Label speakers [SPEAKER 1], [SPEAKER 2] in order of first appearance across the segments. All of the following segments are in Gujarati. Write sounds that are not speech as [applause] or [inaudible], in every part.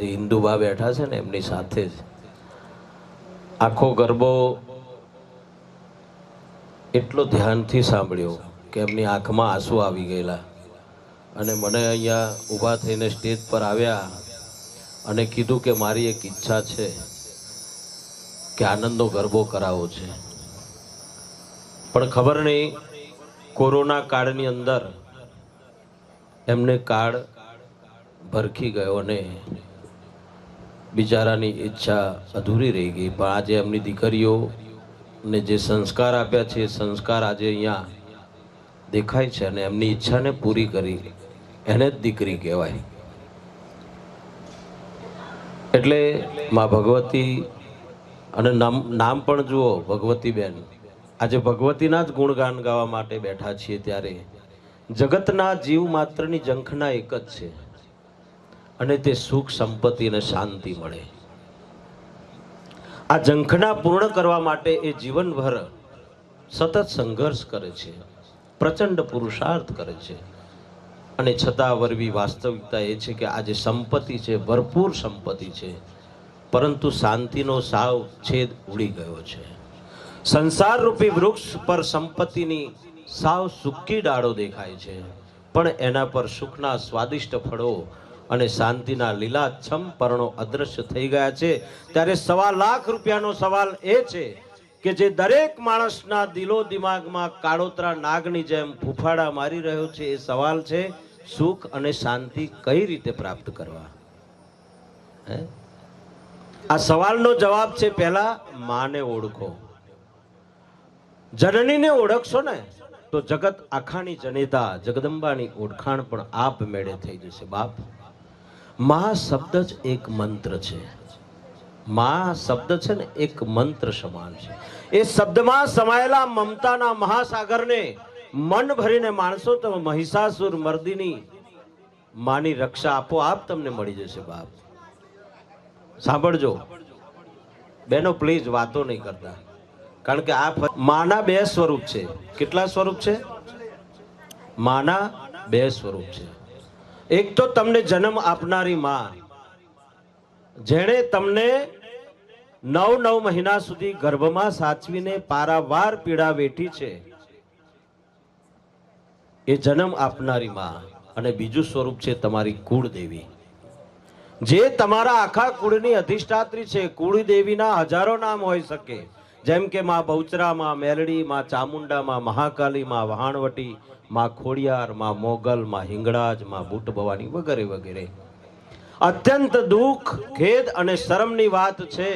[SPEAKER 1] જે હિન્દુબા બેઠા છે ને, એમની સાથે જ. આખો ગરબો એટલો ધ્યાનથી સાંભળ્યો કે એમની આંખમાં આંસુ આવી ગયેલા. અને મને અહીંયા ઊભા થઈને સ્ટેજ પર આવ્યા અને કીધું કે મારી એક ઈચ્છા છે કે આનંદનો ગરબો કરાવવો છે. પણ ખબર નહીં, કોરોના કાળની અંદર એમને કાળ ભરખી ગયો અને બિચારાની ઈચ્છા અધૂરી રહી ગઈ. પણ આજે એમની દીકરીઓને જે સંસ્કાર આપ્યા છે સંસ્કાર આજે અહીંયા દેખાય છે અને એમની ઈચ્છાને પૂરી કરી એને જ દીકરી કહેવાય. એટલે મા ભગવતી અને નામ નામ પણ જુઓ ભગવતીબેન આજે ભગવતીના જ ગુણગાન ગાવા માટે બેઠા છીએ ત્યારે. જગતના જીવ માત્રની ઝંખના એક જ છે. અને તે સુખ, સંપત્તિ અને શાંતિ મળે. આ ઝંખના પૂર્ણ કરવા માટે એ જીવનભર સતત સંઘર્ષ કરે છે, પ્રચંડ પુરુષાર્થ કરે છે. અને છતાં વરવી વાસ્તવિકતા એ છે કે આજે સંપત્તિ છે, ભરપૂર સંપત્તિ છે, પરંતુ શાંતિનો સાવ છેદ ઉડી ગયો છે. સંસાર રૂપી વૃક્ષ પર સંપત્તિની સાવ સૂકી ડાળો દેખાય છે, પણ એના પર સુખના સ્વાદિષ્ટ ફળો અને શાંતિના લીલાછમ પર્ણો અદ્રશ્ય થઈ ગયા છે. ત્યારે સવા લાખ રૂપિયાનો સવાલ એ છે કે જે દરેક માણસના દિલો દિમાગમાં કાળોતરા નાગની જેમ ફૂફાડા મારી રહ્યો છે, એ સવાલ છે, સુખ અને શાંતિ કઈ રીતે પ્રાપ્ત કરવા? હે? આ સવાલનો જવાબ છે પહેલા માને ઓળખો. જનનીને ઓળખશો ને, તો જગત આખાની જનેતા, જગદંબાની ઓળખાણ પણ આપ મેળે થઈ જશે, બાપ. મા શબ્દ જ એક મંત્ર છે. મા શબ્દ છે ને એક મંત્ર સમાન છે. એ શબ્દમાં સમાયેલા મમતાના મહાસાગરને મન ભરીને માણસો તમે મહિષાસુર મર્દિની માની રક્ષા આપોઆપ તમને મળી જશે બાપ. સાંભળજો. બેનો પ્લીઝ વાતો નહીં કરતા. કારણ કે આ માના બે સ્વરૂપ છે. કેટલા સ્વરૂપ છે? માના બે સ્વરૂપ છે. એક તો તમને જન્મ આપનારી માં. જેણે તમને નવ નવ મહિના સુધી ગર્ભમાં સાચવીને પારાવાર પીડા વેઠી છે, એ જન્મ આપનારી માં. અને બીજું સ્વરૂપ છે તમારી કુળદેવી. જે તમારા આખા કુળની અધિષ્ઠાત્રી છે, કુળદેવીના હજારો નામ હોઈ શકે. જેમ કે માં બહુચરા, માં મેલડી, માં ચામુંડા, માં મહાકાલી, માં વહાણવટી, માં ખોડિયાર, માં મોગલ, માં હિંગળાજ, માં બુટ ભવાની વગેરે વગેરે. અત્યંત દુઃખ, ખેદ અને શરમની વાત છે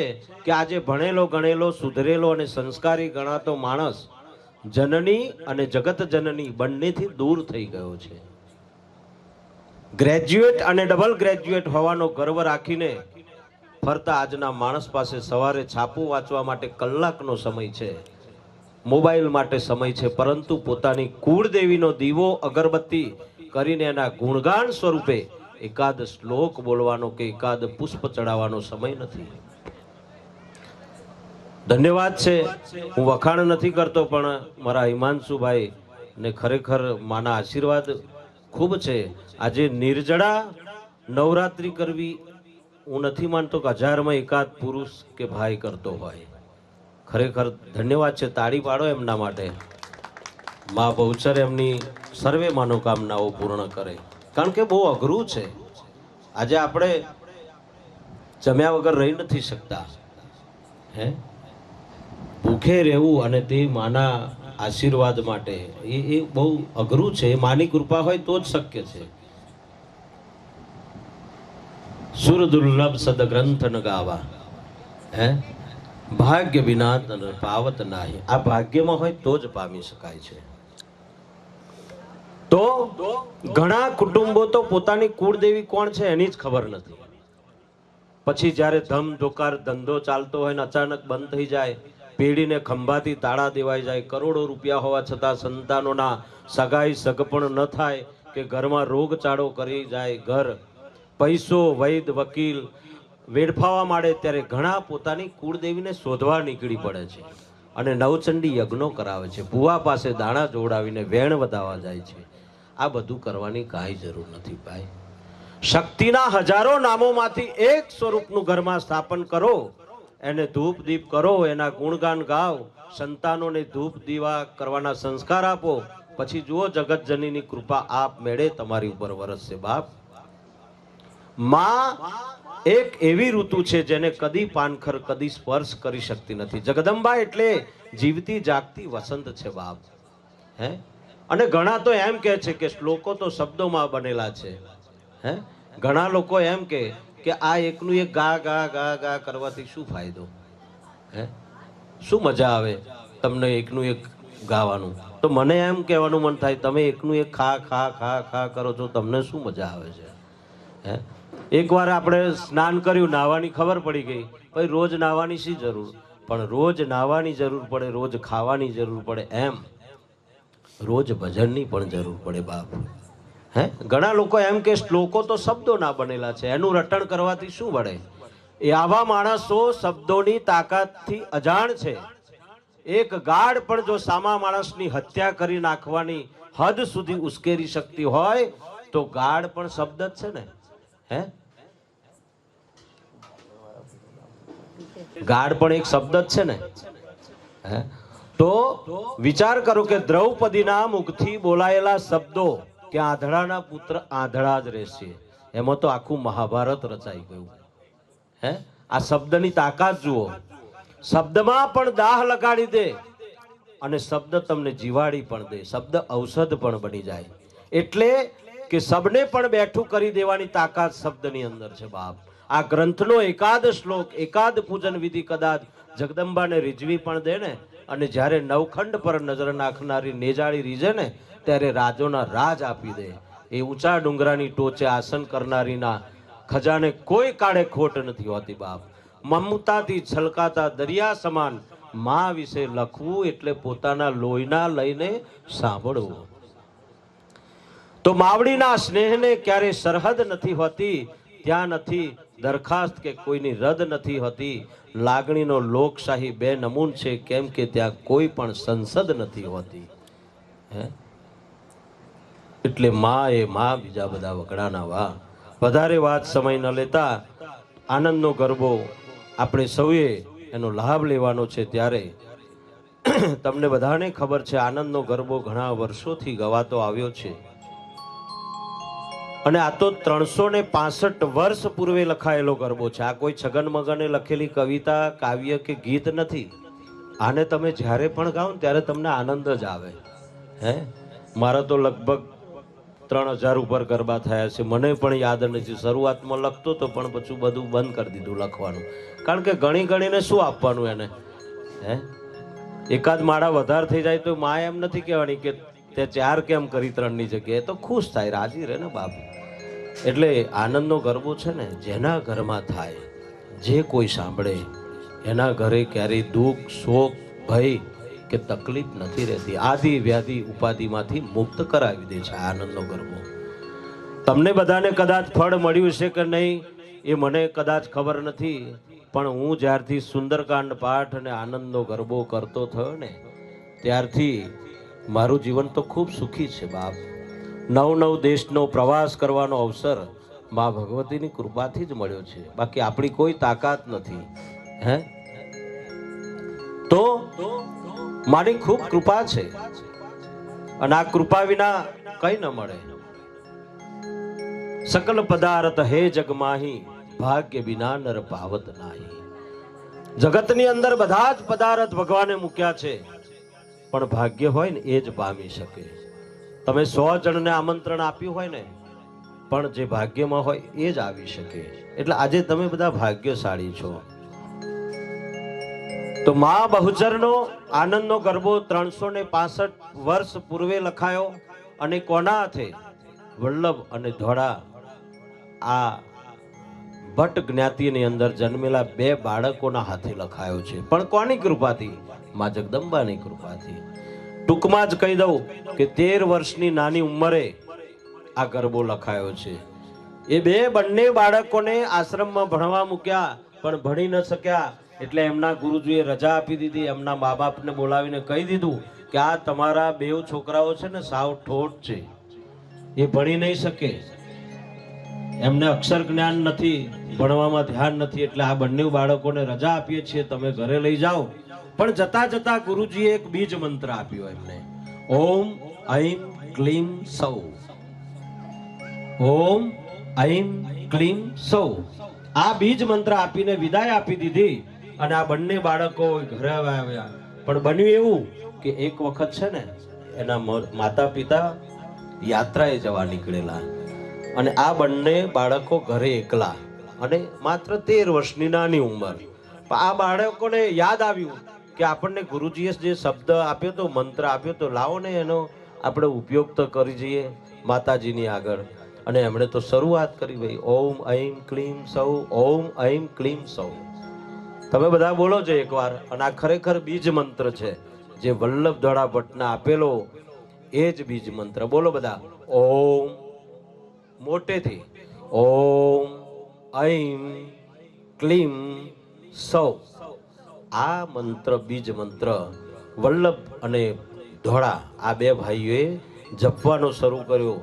[SPEAKER 1] કે આજે ભણેલો, ગણેલો, સુધરેલો અને સંસ્કારી ગણાતો માણસ જનની અને જગત જનની બંનેથી દૂર થઈ ગયો છે. ગ્રેજ્યુએટ અને ડબલ ગ્રેજ્યુએટ હોવાનો ગર્વ રાખીને ફરતા આજના માણસ પાસે સવારે છાપું વાંચવા માટે કલાકનો સમય છે. મોબાઈલ માટે સમય છે, પરંતુ પોતાની કુળદેવીનો દીવો અગરબત્તી કરીને એના ગુણગાન સ્વરૂપે એકાદ શ્લોક બોલવાનો કે એકાદ પુષ્પ ચડાવવાનો સમય નથી. ધન્યવાદ છે, હું વખાણ નથી કરતો, પણ મારા હિમાંશુભાઈ ને ખરેખર માના આશીર્વાદ ખૂબ છે. આજે નિર્જળા નવરાત્રિ કરવી હું નથી માનતો કે હજારમાં એકાદ પુરુષ કે ભાઈ કરતો હોય. ખરેખર ધન્યવાદ છે, તાળી પાડો એમના માટે. મા બહુચર એમની સર્વે મનોકામનાઓ પૂર્ણ કરે. કારણ કે બહુ અઘરું છે. આજે આપણે જમ્યા વગર રહી નથી શકતા. હે? ભૂખે રહેવું અને તે માના આશીર્વાદ માટે, એ એ બહુ અઘરું છે. એ માની કૃપા હોય તો જ શક્ય છે. સુર દુર્લભ સદગ્રંથ ન ગાવા હે? ભાગ્ય વિના પાવત નાહી. આ ભાગ્યમાં હોય તો જ પામી શકાય છે. તો ઘણા કુટુંબો તો પોતાની કુળદેવી કોણ છે એની જ ખબર નથી. પછી જ્યારે ધમ ધોકાર ધંધો ચાલતો હોય ને અચાનક બંધ થઈ જાય, પેઢીને ખંભાથી તાળા દેવાઈ જાય, કરોડો રૂપિયા હોવા છતાં સંતાનોના સગાઈ સગપણ ન થાય કે ઘરમાં રોગચાળો કરી જાય, ઘર પૈસો, વૈદ, વકીલ વેડફાવા માંડે ત્યારે ઘણા પોતાની કુળદેવીને શોધવા નીકળી પડે છે અને નવચંડી યજ્ઞો કરાવે છે. ભૂવા પાસે દાણા જોડાવીને વેણ વધાવવા જાય છે. આ બધું કરવાની કાંઈ જરૂર નથી ભાઈ. શક્તિના હજારો નામોમાંથી એક સ્વરૂપનું ઘરમાં સ્થાપન કરો, એને ધૂપ દીપ કરો, એના ગુણગાન ગાઓ, સંતાનોને ધૂપ દીવા કરવાના સંસ્કાર આપો, પછી જુઓ જગતજનીની કૃપા આપ મેળે તમારી ઉપર વરસશે બાપ. માં એક એવી ઋતુ છે જેને કદી પાનખર, કદી સ્પર્શ કરી શકતી નથી. જગદંબા એટલે જીવતી, જાગતી વસંત છે બાપ. હે? અને ઘણા તો એમ કહે છે કે શ્લોકો તો શબ્દોમાં બનેલા છે. હે? ઘણા લોકો એમ કે કે આ એકનું એક ગા ગા ગા ગા કરવાથી શું ફાયદો? હે? શું મજા આવે તમને એકનું એક ગાવાનું? તો મને એમ કહેવાનું મન થાય, તમે એકનું એક ખા ખા ખા ખા કરો છો, તમને શું મજા આવે છે? હે? એકવાર આપણે સ્નાન કર્યું, નાહવાની ખબર પડી ગઈ. ભાઈ, રોજ નાહવાની શી જરૂર? પણ રોજ નાહવાની જરૂર પડે, રોજ ખાવાની જરૂર પડે એમ. રોજ ભજનની પણ જરૂર પડે બાપ. હે? ઘણા લોકો એમ કે શ્લોકો તો શબ્દો ના બનેલા છે. એનું રટણ કરવાથી શું વળે? એ આવા માણસો શબ્દોની તાકાતથી અજાણ છે. એક ગાઢ પણ જો સામા માણસની હત્યા કરી નાખવાની હદ સુધી ઉશ્કેરી શકતી હોય, તો ગાઢ પણ શબ્દ જ છે ને. હે? ગાઢ પણ એક શબ્દ જ છે ને? હે? તો વિચાર કરો કે દ્રૌપદીના મુખથી બોલાયેલા શબ્દો કે આંધળાના પુત્ર આંધળા જ રહેશે. એમાં તો આખું મહાભારત રચાઈ ગયું. હે? આ શબ્દની તાકાત જુઓ. શબ્દમાં પણ દાહ લગાડી દે અને શબ્દ તમને જીવાડી પણ દે. શબ્દ ઔષધ પણ બની જાય. એટલે કે સબને પણ બેઠું કરી દેવાની તાકાત શબ્દની અંદર છે બાપ. આ ગ્રંથનો એકાદ શ્લોક, એકાદ પૂજન વિધિ કદાચ જગદંબાને રીઝવી પણ દે ને, અને જ્યારે નવખંડ પર નજર નાખનારી નેજાળી રીઝે ને, ત્યારે રાજોના રાજ આપી દે. એ ઊંચા ડુંગરાની ટોચે આસન કરનારીના ખજાને કોઈ કાળે ખોટ નથી હોતી બાપ. મમતાથી છલકાતા દરિયા સમાન મા વિશે લખવું એટલે પોતાના લોહીના લઈને સાંભળવું. તો માવડીના સ્નેહને ક્યારે સરહદ નથી હોતી, ત્યાં નથી, દરખાસ્ત કે કોઈની રદ નથી હોતી. લાગણીનો લોકશાહી બે નમૂન છે, કેમ કે ત્યાં કોઈ પણ સંસદ નથી હોતી. હે? એટલે માં એ માં બીજા બધા વગડાના વા. વધારે વાત સમય ન લેતા, આનંદનો ગરબો આપણે સૌએ એનો લાભ લેવાનો છે ત્યારે. [clears throat] તમને બધાને ખબર છે, આનંદનો ગરબો ઘણા વર્ષોથી ગવાતો આવ્યો છે. અને આ તો ત્રણસો ને પાસઠ વર્ષ પૂર્વે લખાયેલો ગરબો છે. આ કોઈ છગન મગને લખેલી કવિતા, કાવ્ય કે ગીત નથી. આને તમે જ્યારે પણ ગાઓ ત્યારે તમને આનંદ જ આવે. હે? મારા તો લગભગ ત્રણ હજાર ઉપર ગરબા થયા છે. મને પણ યાદ નથી. શરૂઆતમાં લખતો તો પણ પછી બધું બંધ કરી દીધું લખવાનું. કારણ કે ગણી ગણીને શું આપવાનું એને? હે? એકાદ માળા વધારે થઈ જાય તો મા એમ નથી કહેવાની કે તે ચાર કેમ કરી ત્રણની જગ્યાએ? તો ખુશ થાય. રાજી રહે ને બાપ. એટલે આનંદનો ગરબો છે ને, જેના ઘરમાં થાય, જે કોઈ સાંભળે, એના ઘરે ક્યારેય દુઃખ, શોક, ભય કે તકલીફ નથી રહેતી. આદિ, વ્યાધિ, ઉપાધિમાંથી મુક્ત કરાવી દે છે આનંદનો ગરબો. તમને બધાને કદાચ ફળ મળ્યું છે કે નહીં, એ મને કદાચ ખબર નથી, પણ હું જ્યારથી સુંદરકાંડ પાઠ અને આનંદનો ગરબો કરતો થયો ને, ત્યારથી મારું જીવન તો ખૂબ સુખી છે બાપ. નવ નવ દેશનો પ્રવાસ કરવાનો અવસર મા ભગવતીની કૃપાથી જ મળ્યો છે. બાકી આપણી કોઈ તાકાત નથી. હે? તો મારી ખૂબ કૃપા છે. અને આ કૃપા વિના કઈ ન મળે. સકલ પદાર્થ હે જગમાહી ભાગ્ય વિના નર પાવત નાહી. જગતની અંદર બધા જ પદાર્થ ભગવાને મૂક્યા છે. પણ ભાગ્ય હોય ને એ જ પામી શકે. તમે સો જણને આમંત્રણ આપ્યું હોય ને, પણ જે ભાગ્યમાં હોય એ જ આવી શકે. એટલે આજે તમે બધા ભાગ્યશાળી છો. તો મા બહુચરનો આનંદનો ગરબો ત્રણસો ને પાસઠ વર્ષ પૂર્વે લખાયો અને કોના હાથે? વલ્લભ અને ધોળા. આ ભટ્ટ જ્ઞાતિની અંદર જન્મેલા બે બાળકોના હાથે લખાયો છે. પણ કોની કૃપાથી? મા જગદંબાની કૃપાથી. ટૂંકમાં જ કહી દઉં કે તેર વર્ષની નાની ઉંમરે આ ગરબો લખાયો છે. એ બે બંને બાળકોને આશ્રમમાં ભણવા મૂક્યા, પણ ભણી ન શક્યા. એટલે એમના ગુરુજીએ રજા આપી દીધી, એમના મા બાપને બોલાવીને કહી દીધું કે આ તમારા બે છોકરાઓ છે ને સાવ ઠોઠ છે. એ ભણી નહીં શકે. એમને અક્ષર જ્ઞાન નથી, ભણવામાં ધ્યાન નથી, એટલે આ બંને બાળકોને રજા આપીએ છીએ, તમે ઘરે લઈ જાઓ. પણ જતા જતા ગુરુજીએ એક બીજ મંત્ર આપ્યો એમને. ઓમ ઐમ ક્લીમ સૌ. ઓમ ઐમ ક્લીમ સૌ. આ બીજ મંત્ર આપીને વિદાય આપી દીધી અને આ બંને બાળકો ઘરે આવ્યા. પણ બન્યું એવું કે એક વખત છે ને, એના માતા પિતા યાત્રાએ જવા નીકળેલા. અને આ બંને બાળકો ઘરે એકલા. અને માત્ર તેર વર્ષની નાની ઉંમર. આ બાળકોને યાદ આવ્યું કે આપણને ગુરુજીએ જે શબ્દ આપ્યો તો, મંત્ર આપ્યો તો, લાવો ને એનો આપણે ઉપયોગ તો કરી જઈએ માતાજીની આગળ. અને એમણે તો શરૂઆત કરી ભાઈ, ઓમ ઐમ ક્લીમ સૌ, ઓમ ઐમ ક્લીમ સૌ. તમે બધા બોલો છો એકવાર, અને આ ખરેખર બીજ મંત્ર છે. જે વલ્લભ ધોળા ભટ્ટના આપેલો, એ જ બીજ મંત્ર. બોલો બધા, ઓમ મોટેથી. ઓમ ઐમ ક્લીમ સૌ. આ મંત્ર, બીજ મંત્ર વલ્લભ અને ધોળા આ બે ભાઈઓએ જપવાનો શરૂ કર્યો.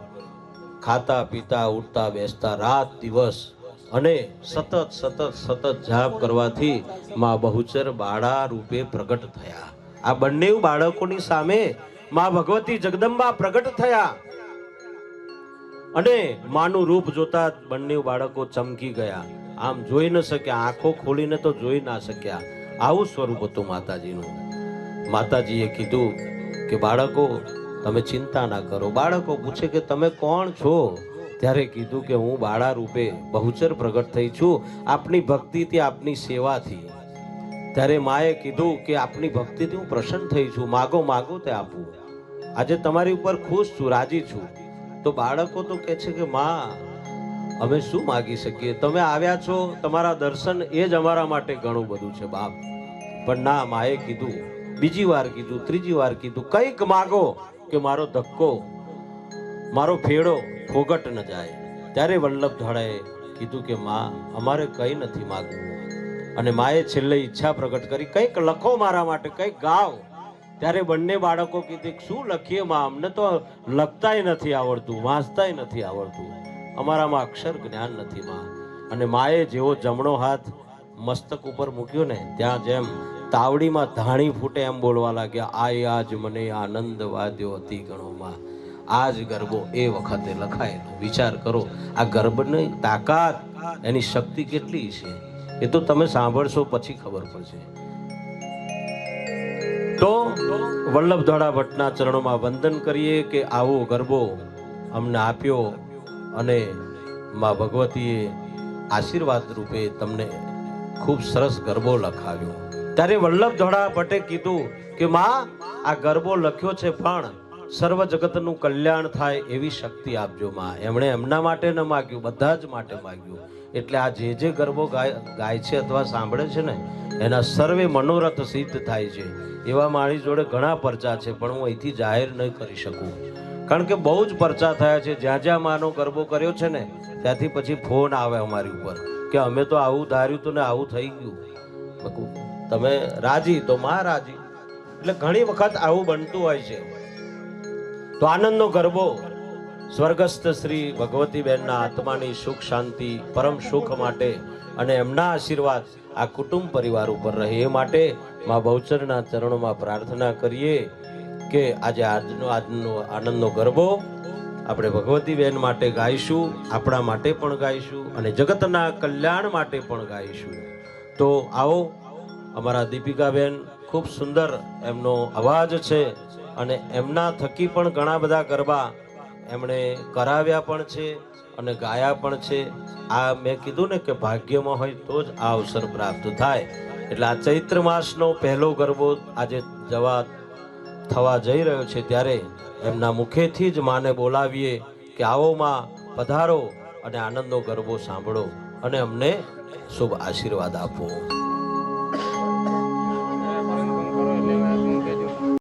[SPEAKER 1] ખાતા, પીતા, ઉઠતા, બેસતા, રાત, દિવસ અને સતત સતત સતત જાપ કરવાથી માં બહુચર બાળા રૂપે પ્રગટ થયા. આ બંને બાળકોની સામે મા ભગવતી જગદંબા પ્રગટ થયા. અને માનું રૂપ જોતા બંને બાળકો ચમકી ગયા. આમ જોઈ ન શક્યા, આંખો ખોલીને તો જોઈ ના શક્યા. આવું સ્વરૂપ હતું માતાજીનું. માતાજીએ કીધું કે, બાળકો, તમે ચિંતા ના કરો. બાળકો પૂછે કે, તમે કોણ છો? ત્યારે કીધું કે, હું બાળા રૂપે બહુચર પ્રગટ થઈ છું. આપની ભક્તિથી, આપની સેવાથી. ત્યારે માએ કીધું કે, આપની ભક્તિથી હું પ્રસન્ન થઈ છું. માગો માગો તે આપું. આજે તમારી ઉપર ખુશ છું, રાજી છું. તો બાળકો તો કહે છે કે, માં, અમે શું માગી શકીએ? તમે આવ્યા છો, તમારા દર્શન એ જ અમારા માટે ઘણું બધું છે, બાપ. પણ ના, માએ કીધું, બીજી વાર કીધું, ત્રીજી વાર કીધું, કંઈક માગો કે મારો ધક્કો, મારો ફેડો ફોગટ ન જાય. ત્યારે વલ્લભ ધડાએ કીધું કે, માં, અમારે કંઈ નથી માગવું. અને માએ છેલ્લે ઈચ્છા પ્રગટ કરી, કંઈક લખો મારા માટે, કંઈક ગાઓ ત્યારે બંને બાળકો કીધું શું લખીએ માં? અમને તો લખતાય નથી આવડતું, વાંચતાય નથી આવડતું. અમારામાં અક્ષર જ્ઞાન નથી માં. અને માએ જેવો જમણો હાથ મસ્તક ઉપર મૂક્યો ને, ત્યાં જેમ તાવડીમાં ધાણી ફૂટે એમ બોલવા લાગ્યા, આય, આજ મને આનંદ વાદ્યો અતિ ગણોમાં આ જ ગરબો એ વખતે લખાયેલો. વિચાર કરો, આ ગર્ભની તાકાત, એની શક્તિ કેટલી છે? એ તો તમે સાંભળશો પછી ખબર પડશે. તો વલ્લભ ધોળા ભટ્ટના ચરણોમાં વંદન કરીએ કે આવો ગરબો અમને આપ્યો અને માં ભગવતીએ આશીર્વાદ રૂપે તમને ખૂબ સરસ ગરબો લખાવ્યો. ત્યારે વલ્લભ ધોળા ભટ્ટે કીધું કે, માં, આ ગરબો લખ્યો છે પણ સર્વ જગતનું કલ્યાણ થાય એવી શક્તિ આપજો, માં. એમણે એમના માટે ન માગ્યું, બધા જ માટે માગ્યું. એટલે આ જે જે ગરબો ગાય ગાય છે અથવા સાંભળે છે ને એના સર્વે મનોરથ સિદ્ધ થાય છે. એવા મારી જોડે ઘણા પરચા છે, પણ હું અહીંથી જાહેર નહીં કરી શકું. કારણ કે બહુ જ પરચા થયા છે, જ્યાં જ્યાં માનો ગરબો કર્યો છે ને, ત્યાંથી પછી ફોન આવે અમારી ઉપર, કે અમે તો આવું ધાર્યું હતું ને આવું થઈ ગયું. તમે રાજી? તો માં રાજી. એટલે ઘણી વખત આવું બનતું હોય છે. તો આનંદનો ગરબો સ્વર્ગસ્થ શ્રી ભગવતીબેનના આત્માની સુખ, શાંતિ, પરમ સુખ માટે અને એમના આશીર્વાદ આ કુટુંબ પરિવાર ઉપર રહે. એ માટે મા બહુચરના ચરણોમાં પ્રાર્થના કરીએ કે આજે આજનો આજનો આનંદનો ગરબો આપણે ભગવતીબેન માટે ગાઈશું, આપણા માટે પણ ગાઈશું અને જગતના કલ્યાણ માટે પણ ગાઈશું. તો આવો, અમારા દીપિકાબેન, ખૂબ સુંદર એમનો અવાજ છે અને એમના થકી પણ ઘણા બધા ગરબા એમણે કરાવ્યા પણ છે અને ગાયા પણ છે. આ મેં કીધું ને કે ભાગ્યમાં હોય તો જ આ અવસર પ્રાપ્ત થાય. એટલે આ ચૈત્ર માસનો પહેલો ગરબો આજે જવા થવા જઈ રહ્યો છે ત્યારે એમના મુખેથી જ માને બોલાવીએ કે આવો માં પધારો અને આનંદનો ગરબો સાંભળો અને અમને શુભ આશીર્વાદ આપો.